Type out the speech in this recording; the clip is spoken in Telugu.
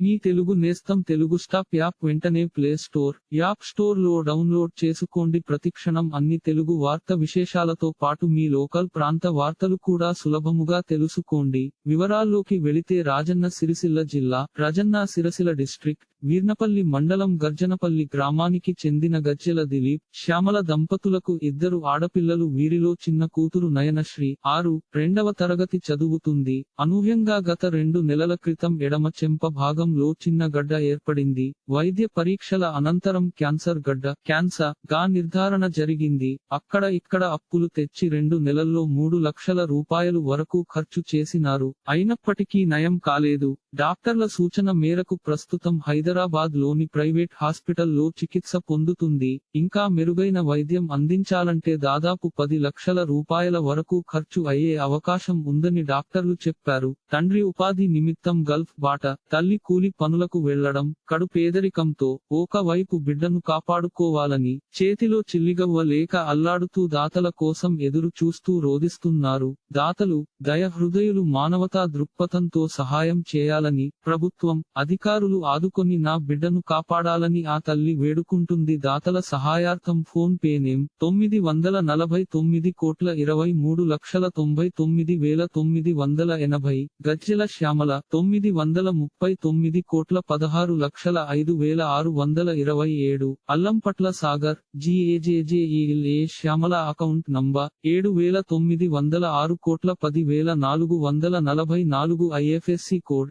మీ తెలుగు నేస్తం తెలుగు స్టాప్ యాప్ వెంటనే ప్లే స్టోర్ యాప్ స్టోర్లో డౌన్లోడ్ చేసుకోండి. ప్రతిక్షణం అన్ని తెలుగు వార్త విశేషాలతో పాటు మీ లోకల్ ప్రాంత వార్తలు కూడా సులభముగా తెలుసుకోండి. వివరాల్లోకి వెళితే రాజన్న సిరిసిల్ల జిల్లా రాజన్న సిరిసిల్ల డిస్ట్రిక్ట్ వీర్నపల్లి మండలం గర్జనపల్లి గ్రామానికి చెందిన గజ్జెల దిలీప్ శ్యామల దంపతులకు ఇద్దరు ఆడపిల్లలు వీరిలో చిన్న కూతురు నయనశ్రీ ఆరు రెండవ తరగతి చదువుతుంది. అనూహ్యంగా గత రెండు నెలల క్రితం ఎడమ చెంప భాగంలో చిన్న గడ్డ ఏర్పడింది. వైద్య పరీక్షల అనంతరం క్యాన్సర్ గడ్డ క్యాన్సర్గా నిర్ధారణ జరిగింది. అక్కడ ఇక్కడ అప్పులు తెచ్చి రెండు నెలల్లో మూడు లక్షల రూపాయలు వరకు ఖర్చు చేసినారు. అయినప్పటికీ నయం కాలేదు. డాక్టర్ల సూచన మేరకు ప్రస్తుతం హైదరాబాద్లోని ప్రైవేట్ హాస్పిటల్లో చికిత్స పొందుతుంది. ఇంకా మెరుగైన వైద్యం అందించాలంటే దాదాపు పది లక్షల రూపాయల వరకు ఖర్చు అయ్యే అవకాశం ఉందని డాక్టర్లు చెప్పారు. తండ్రి ఉపాధి నిమిత్తం గల్ఫ్ బాట తల్లి కూలి పనులకు వెళ్ళడం కడు పేదరికంతో ఒక వైపు బిడ్డను కాపాడుకోవాలని చేతిలో చిల్లిగవ్వ లేక అల్లాడుతూ దాతల కోసం ఎదురు చూస్తూ రోధిస్తున్నారు. దాతలు దయ హృదయులు మానవతా దృక్పథంతో సహాయం చేయాలని ప్రభుత్వం అధికారులు ఆదుకొని నా బిడ్డను కాపాడాలని ఆ తల్లి వేడుకుంటుంది. దాతల సహాయార్థం ఫోన్ పే నేమ్ తొమ్మిది వందల నలభై తొమ్మిది కోట్ల ఇరవై మూడు లక్షల తొంభై తొమ్మిది వేల తొమ్మిది వందల ఎనభై. గజ్జెల శ్యామల తొమ్మిది వందల ముప్పై తొమ్మిది కోట్ల పదహారు లక్షల ఐదు వేల ఆరు వందల ఇరవై ఏడు. అల్లంపట్ల సాగర్ జిఏజేజేఈఎల్ఏ శ్యామల అకౌంట్ నంబర్ ఏడు వేల తొమ్మిది వందల ఆరు కోట్ల పది వేల నాలుగు వందల నలభై నాలుగు ఐఎఫ్ఎస్సి కోడ్.